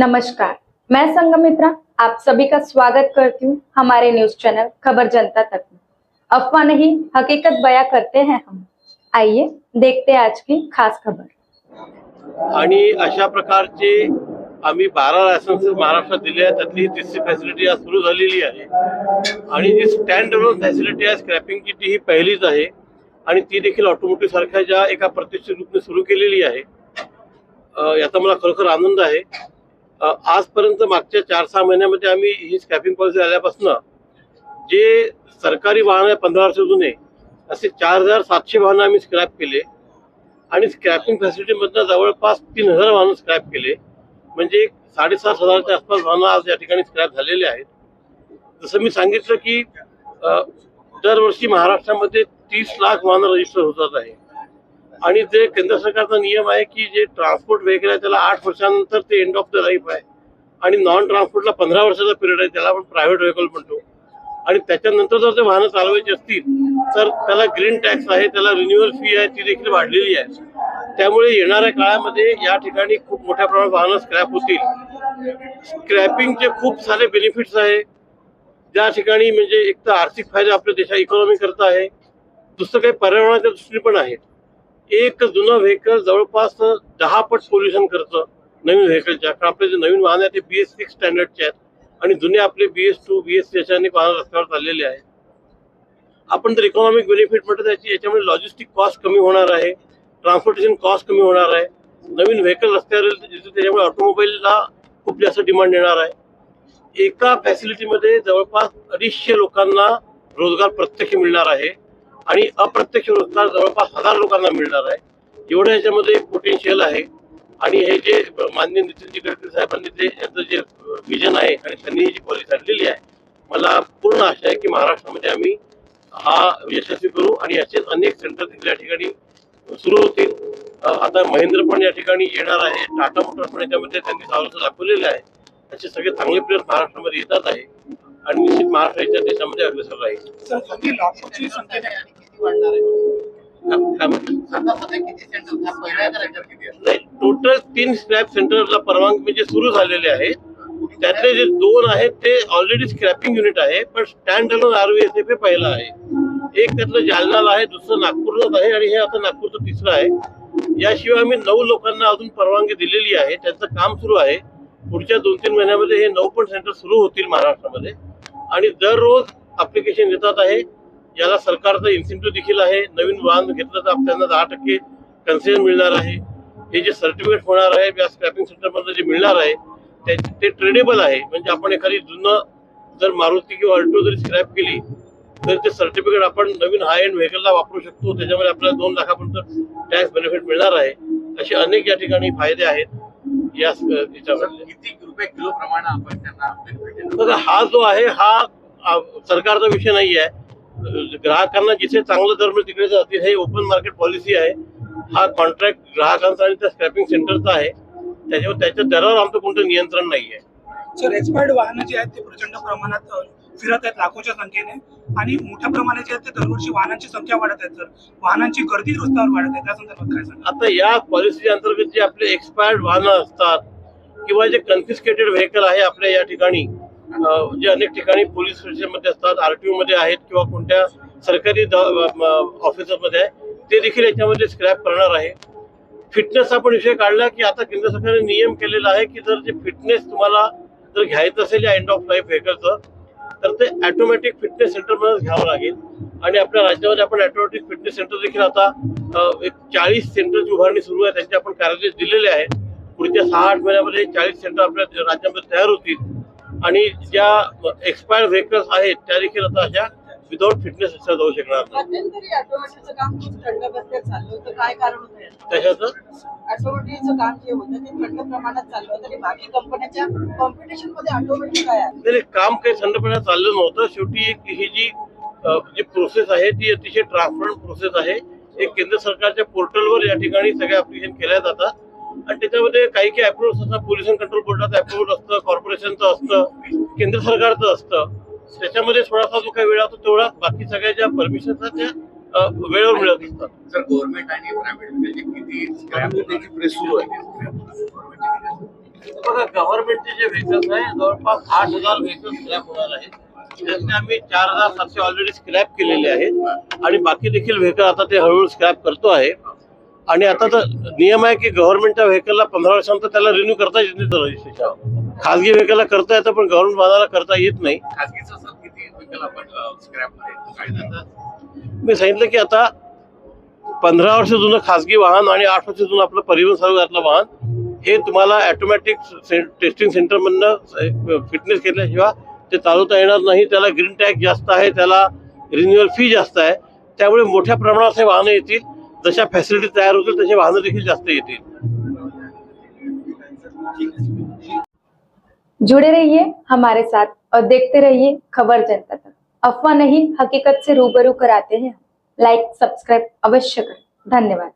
नमस्कार मैं संगमित्रा आप सभी का स्वागत करती हूँ हमारे न्यूज़ चैनल खबर जनता तक में। अफवाह नहीं हकीकत बयां करते हैं हम। आइए देखते हैं आज की खास खबर। अशा प्रकारचे आम्ही बारा लायसन्सेस महाराष्ट्रात दिले आहेत त्यातली तिसरी फॅसिलिटी आज सुरू झालेली आहे. आणि जी स्टँड अलोन फॅसिलिटी आहे स्क्रॅपिंगची ती ही पहिलीच आहे. आणि ती देखील ऑटोमोटिव्ह सारख्या ज्या एका प्रतिष्ठित रूपने सुरू केलेली आहे. अ, याचा मला खरोखर आनंद आहे. आजपर्यंत मागच्या चार सहा महिन्यामध्ये आम्ही ही स्कॅपिंग पॉलिसी आल्यापासून जे सरकारी वाहन आहे पंधरा वर्ष जुने असे चार हजार सातशे वाहनं आम्ही स्क्रॅप केले. आणि स्क्रॅपिंग फॅसिलिटीमधनं जवळपास तीन हजार वाहनं स्क्रॅप केले. म्हणजे एक साडेसात हजारच्या आसपास वाहनं आज या ठिकाणी स्क्रॅप झालेले आहेत. जसं मी सांगितलं की दरवर्षी महाराष्ट्रामध्ये तीस लाख वाहनं रजिस्टर होतात आहे आणि जे केंद्र सरकारचा नियम आहे की जे ट्रान्सपोर्ट व्हेकल आहे त्याला आठ वर्षानंतर ते एंड ऑफ द लाईफ आहे. आणि नॉन ट्रान्सपोर्टला पंधरा वर्षाचा पिरियड आहे त्याला आपण प्रायव्हेट व्हेकल म्हणतो. आणि त्याच्यानंतर जर ते वाहनं चालवायची असतील तर त्याला ग्रीन टॅक्स आहे त्याला रिन्युअल फी आहे ती देखील वाढलेली आहे. त्यामुळे येणाऱ्या काळामध्ये या ठिकाणी खूप मोठ्या प्रमाणात वाहनं स्क्रॅप होतील. स्क्रॅपिंगचे खूप सारे बेनिफिट्स आहे. ज्या ठिकाणी म्हणजे एक तर आर्थिक फायदा आपल्या देशा इकॉनॉमी करता आहे. दुसरं काही पर्यावरणाच्या दृष्टीने पण आहेत एक जुनं व्हेकल जवळपास दहा पट सोल्युशन करतं नवीन व्हेकलच्या कारण आपले जे नवीन वाहन आहे ते बी एस सिक्स स्टँडर्डचे आहेत. आणि जुने आपले B S two B S याच्या अनेक वाहन रस्त्यावर चाललेले आहे. आपण जर इकॉनॉमिक बेनिफिट म्हटलं त्याची याच्यामुळे लॉजिस्टिक कॉस्ट कमी होणार आहे. ट्रान्सपोर्टेशन कॉस्ट कमी होणार आहे. नवीन व्हेकल रस्त्यावर त्याच्यामुळे ऑटोमोबाईलला खूप जास्त डिमांड येणार आहे. एका फॅसिलिटीमध्ये जवळपास अडीचशे लोकांना रोजगार प्रत्यक्ष मिळणार आहे. आणि अप्रत्यक्ष रोजगार जवळपास हजार लोकांना मिळणार आहे. एवढं याच्यामध्ये पोटेन्शियल आहे. आणि हे जे मान्य नितीनजी गडकरी साहेबांनी ते याचं जे विजन आहे आणि त्यांनी ही जी पॉलिसी आणलेली आहे मला पूर्ण आशा आहे की महाराष्ट्रामध्ये आम्ही हा यशस्वी करू आणि असेच अनेक सेंटर तिथे या ठिकाणी सुरू होतील. आता महेंद्र पण या ठिकाणी येणार आहे. टाटा मोटर्स पण याच्यामध्ये त्यांनी सावरचं दाखवलेलं आहे. असे सगळे चांगले प्लेयर्स महाराष्ट्रामध्ये येतात आहे. आणि निश्चित महाराष्ट्र याच्या देशामध्ये अग्रेसर राहील. हा टोटल तीन स्क्रॅप सेंटरला परवानगी म्हणजे सुरू झालेले आहेत त्यातले जे दोन आहेत ते ऑलरेडी स्क्रॅपिंग युनिट आहे पण स्टँड अलोन आरव्हीएसएफ हे पहिलं आहे. एक त्यातलं जालनाला आहे दुसरं नागपूरलाच आहे आणि हे आता नागपूरचं तिसरं आहे. याशिवाय आम्ही नऊ लोकांना अजून परवानगी दिलेली आहे. त्यांचं काम सुरू आहे. पुढच्या दोन तीन महिन्यामध्ये हे नऊ पण सेंटर सुरू होतील महाराष्ट्रामध्ये. आणि दररोज अप्लिकेशन येतात आहे. याला सरकारचा इन्सेंटिव्ह देखील आहे. नवीन वाहन घेतलं तर त्यांना दहा टक्के कन्सेशन मिळणार आहे. हे जे सर्टिफिकेट होणार आहे या स्क्रॅपिंग सेंटरमधलं जे मिळणार आहे ते ते ट्रेडेबल आहे. म्हणजे आपण एखादी जुनं जर मारुती किंवा अल्टो जरी स्क्रॅप केली तर ते सर्टिफिकेट आपण नवीन हाय एंड व्हेकलला वापरू शकतो. त्याच्यामध्ये आपल्याला दोन लाखापर्यंत टॅक्स बेनिफिट मिळणार आहे. असे अनेक या ठिकाणी फायदे आहेत या याच्यामध्ये. रुपये किलो प्रमाणे आपण त्यांना? बघा हा जो आहे हा सरकारचा विषय नाही आहे. ग्राहकांना जिथे चांगलं दर मिळेल तिकडे जातील. हे ओपन मार्केट पॉलिसी आहे. हा कॉन्ट्रॅक्ट ग्राहकांचा आणि त्या स्क्रॅपिंग सेंटरचा आहे. त्याच्यावर त्याच्या दरावर आमचं कोणतं नियंत्रण नाही आहे. सर एक्सपायर्ड वाहनं जी आहेत ते प्रचंड प्रमाणात फिरत आहेत लाखोच्या संख्येने. आणि मोठ्या प्रमाणात जे आहेत ते दरवर्षी वाहनांची संख्या वाढत आहेत सर वाहनांची गर्दी रस्त्यावर वाढत आहे. त्या संदर्भात काय सांगा आता या पॉलिसीच्या अंतर्गत जे आपले एक्सपायर्ड वाहनं असतात किंवा जे कन्फिस्केटेड व्हेकल आहे आपल्या या ठिकाणी जे अनेक ठिकाणी पोलीस स्टेशनमध्ये असतात आरटीओ मध्ये आहेत किंवा कोणत्या सरकारी ऑफिसरमध्ये आहे ते देखील याच्यामध्ये स्क्रॅप करणार आहे. फिटनेस आपण विषय काढला की आता केंद्र सरकारने नियम केलेला आहे की जर जे फिटनेस तुम्हाला जर घ्यायचं असेल या एंड ऑफ लाईफ व्हेकलचं तर ते ॲटोमॅटिक फिटनेस सेंटरमध्येच घ्यावं लागेल. आणि आपल्या राज्यामध्ये आपण ॲटोमॅटिक फिटनेस सेंटर देखील आता एक चाळीस सेंटरची उभारणी सुरू आहे त्यांचे आपण कार्यादेश दिलेले आहेत. पुढच्या सहा आठ महिन्यामध्ये चाळीस सेंटर आपल्या राज्यामध्ये तयार होतील. आणि ज्या एक्सपायर व्हेकल्स आहेत त्या देखील आता अशा विदाऊट फिटनेस जाऊ शकणार नाही. काम खूप थंड बसल्यात चाललं प्रमाणात काही नव्हतं. शेवटी एक ही जी जी प्रोसेस आहे ती अतिशय ट्रान्सपरंट प्रोसेस आहे. एक केंद्र सरकारच्या पोर्टलवर या ठिकाणी सगळे अप्लिकेशन केल्या जातात. आणि त्याच्यामध्ये काही काही अप्रुव्ह असतात पोल्युशन कंट्रोल बोर्डाचं अप्रुव्हल असतं कॉर्पोरेशनचं असतं केंद्र सरकारचं असतं. त्याच्यामध्ये थोडासा जो काही वेळ असतो तेवढा बाकी सगळ्या ज्या परमिशन असतात त्या वेळेवर मिळत असतात. सर गव्हर्नमेंट आणि प्रायव्हेट किती त्याची प्रेस सुरू आहे? बघा गव्हर्नमेंटचे जे व्हेकल्स आहे जवळपास आठ हजार व्हेकल्स स्क्रॅप होणार आहेत. त्यातले आम्ही चार हजार सातशे ऑलरेडी स्क्रॅप केलेले आहेत. आणि बाकी देखील व्हेकल आता ते हळूहळू स्क्रॅप करतो आहे. आणि आता तर नियम आहे की गव्हर्नमेंटच्या व्हेकलला पंधरा वर्षांतर त्याला रिन्यू करता येत नाही रजिस्ट्रेशन खासगी व्हेकलला करता येतं पण गव्हर्नमेंट वाहनाला करता येत नाही. मी सांगितलं की आता पंधरा वर्ष जुनं खासगी वाहन आणि आठ वर्ष जुनं आपलं परिवहन सहयोगातलं वाहन हे तुम्हाला ऑटोमॅटिक टेस्टिंग सेंटरमधनं फिटनेस केल्याशिवाय ते चालवता येणार नाही. त्याला ग्रीन टॅग जास्त आहे त्याला रिन्युअल फी जास्त आहे. त्यामुळे मोठ्या प्रमाणात हे वाहनं येतील. जशा फैसिलिटी तैयार होतील तसे वाहनं देखील जास्त जुड़े रहिए हमारे साथ और देखते रहिए खबर जनता तक। अफवाह नहीं, हकीकत से रूबरू कराते हैं। लाइक सब्सक्राइब अवश्य करें। धन्यवाद।